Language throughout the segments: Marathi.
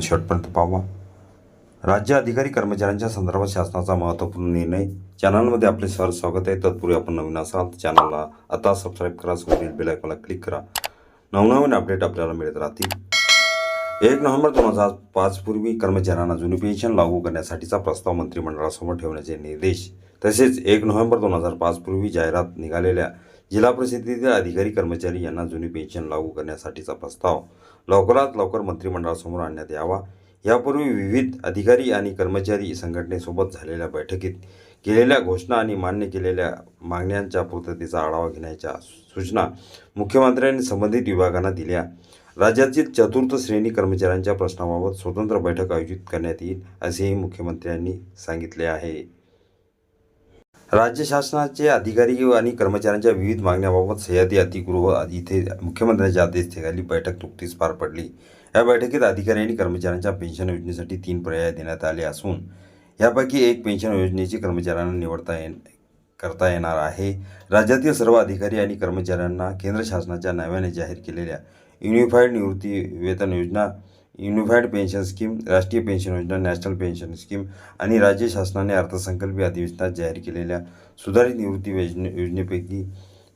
आपण शेवटपर्यंत पाहावा राज्य अधिकारी कर्मचाऱ्यांच्या संदर्भात शासनाचा महत्त्वपूर्ण निर्णय. चॅनलमध्ये आपले सर स्वागत आहे. तत्पूर्वी आपण नवीन असाल तर चॅनलला आता सबस्क्राईब करा. सोबत बेल आयकॉनला क्लिक करा. नवनवीन अपडेट आपल्याला मिळत राहतील. एक नोव्हेंबर दोन हजार पाचपूर्वी कर्मचाऱ्यांना जुनी पेन्शन लागू करण्यासाठीचा प्रस्ताव मंत्रिमंडळासमोर ठेवण्याचे निर्देश. तसेच एक नोव्हेंबर दोन हजार पाचपूर्वी जाहिरात निघालेल्या जिल्हा परिषदेतील अधिकारी कर्मचारी यांना जुनी पेन्शन लागू करण्यासाठीचा प्रस्ताव लवकरात लवकर मंत्रिमंडळासमोर आणण्यात यावा. यापूर्वी विविध अधिकारी आणि कर्मचारी संघटनेसोबत झालेल्या बैठकीत केलेल्या घोषणा आणि मान्य केलेल्या मागण्यांच्या पूर्ततेचा आढावा घेण्याच्या सूचना मुख्यमंत्र्यांनी संबंधित विभागांना दिल्या. राज्यातील चतुर्थ श्रेणी कर्मचाऱ्यांच्या प्रश्नाबाबत स्वतंत्र बैठक आयोजित करण्यात येईल असेही मुख्यमंत्र्यांनी सांगितले आहे. राज्य शासनाचे अधिकारी आणि कर्मचाऱ्यांच्या विविध मागण्याबाबत सह्याद्री अतिगृह इथे मुख्यमंत्र्यांच्या अध्यक्षतेखाली बैठक नुकतीच पार पडली. या बैठकीत अधिकारी आणि कर्मचाऱ्यांच्या पेन्शन योजनेसाठी तीन पर्याय देण्यात आले असून यापैकी एक पेन्शन योजनेची कर्मचाऱ्यांना निवडता ये करता येणार आहे. राज्यातील सर्व अधिकारी आणि कर्मचाऱ्यांना केंद्र शासनाच्या नव्याने जाहीर केलेल्या युनिफाईड निवृत्ती वेतन योजना युनिफाईड पेन्शन स्कीम राष्ट्रीय पेन्शन योजना नॅशनल पेन्शन स्कीम आणि राज्य शासनाने अर्थसंकल्पीय अधिवेशनात जाहीर केलेल्या सुधारित निवृत्ती योजने योजनेपैकी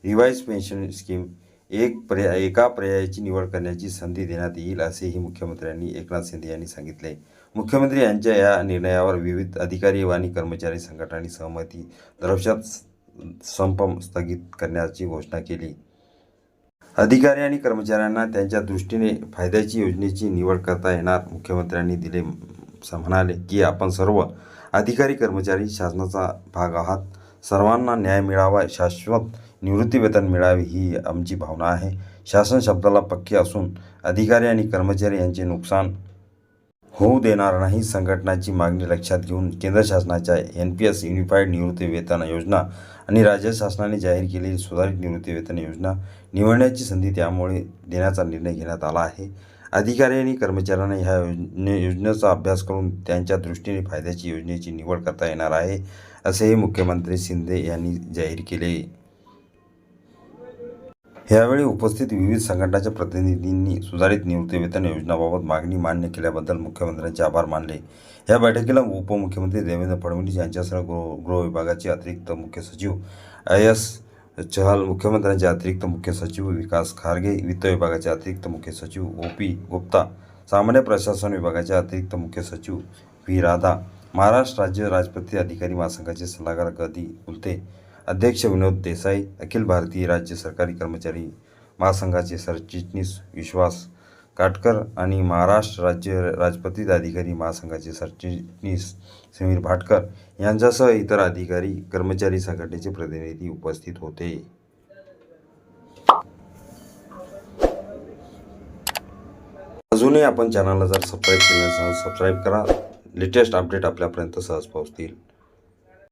रिवाईज पेन्शन स्कीम एक पर्याय एका पर्यायाची निवड करण्याची संधी देण्यात येईल असेही मुख्यमंत्र्यांनी एकनाथ शिंदे यांनी सांगितले. मुख्यमंत्री यांच्या या निर्णयावर विविध अधिकारी आणि कर्मचारी संघटनांनी सहमती दर्शवत संप स्थगित करण्याची घोषणा केली. अधिकारी आणि कर्मचाऱ्यांना त्यांच्या दृष्टीने फायद्याची योजनेची निवड करता येणार. मुख्यमंत्र्यांनी दिले म्हणाले की आपण सर्व अधिकारी कर्मचारी शासनाचा भाग आहात. सर्वांना न्याय मिळावा शाश्वत निवृत्तीवेतन मिळावे ही आमची भावना आहे. शासन शब्दाला पक्के असून अधिकारी आणि कर्मचारी यांचे नुकसान होऊ देणार नाही संघटनाची मागणी लक्षात घेऊन केंद्र शासनाच्या एन पी एस युनिफाईड निवृत्ती वेतन योजना आणि राज्य शासनाने जाहीर केलेली सुधारित निवृत्ती वेतन योजना निवडण्याची संधी त्यामुळे देण्याचा निर्णय घेण्यात आला आहे. अधिकारी आणि कर्मचाऱ्यांना ह्या योजने योजनेचा अभ्यास करून त्यांच्या दृष्टीने फायद्याची योजनेची निवड करता येणार आहे असेही मुख्यमंत्री शिंदे यांनी जाहीर केले. यावेळी उपस्थित विविध संघटनांच्या प्रतिनिधींनी सुधारित निवृत्तीवेतन योजनाबाबत मागणी मान्य केल्याबद्दल मुख्यमंत्र्यांचे आभार मानले. या बैठकीला उपमुख्यमंत्री देवेंद्र फडणवीस यांच्यासह गृह गृह विभागाचे अतिरिक्त मुख्य सचिव आय एस चहल मुख्यमंत्र्यांचे अतिरिक्त मुख्य सचिव विकास खारगे वित्त विभागाचे अतिरिक्त मुख्य सचिव ओ पी गुप्ता सामान्य प्रशासन विभागाचे अतिरिक्त मुख्य सचिव व्ही. राधा महाराष्ट्र राज्य राजपत्रित अधिकारी महासंघाचे सल्लागार गदी उलते अध्यक्ष विनोद देसाई अखिल भारतीय राज्य सरकारी कर्मचारी महासंघाचे सरचिटणीस विश्वास काटकर आणि महाराष्ट्र राज्य राजपत्रित अधिकारी महासंघाचे सरचिटणीस समीर भाटकर यांच्यासह इतर अधिकारी कर्मचारी संघटनेचे प्रतिनिधी उपस्थित होते. अजूनही आपण चॅनलला जर सबस्क्राईब केलं सबस्क्राईब करा. लेटेस्ट अपडेट आपल्यापर्यंत सहज पोहोचतील.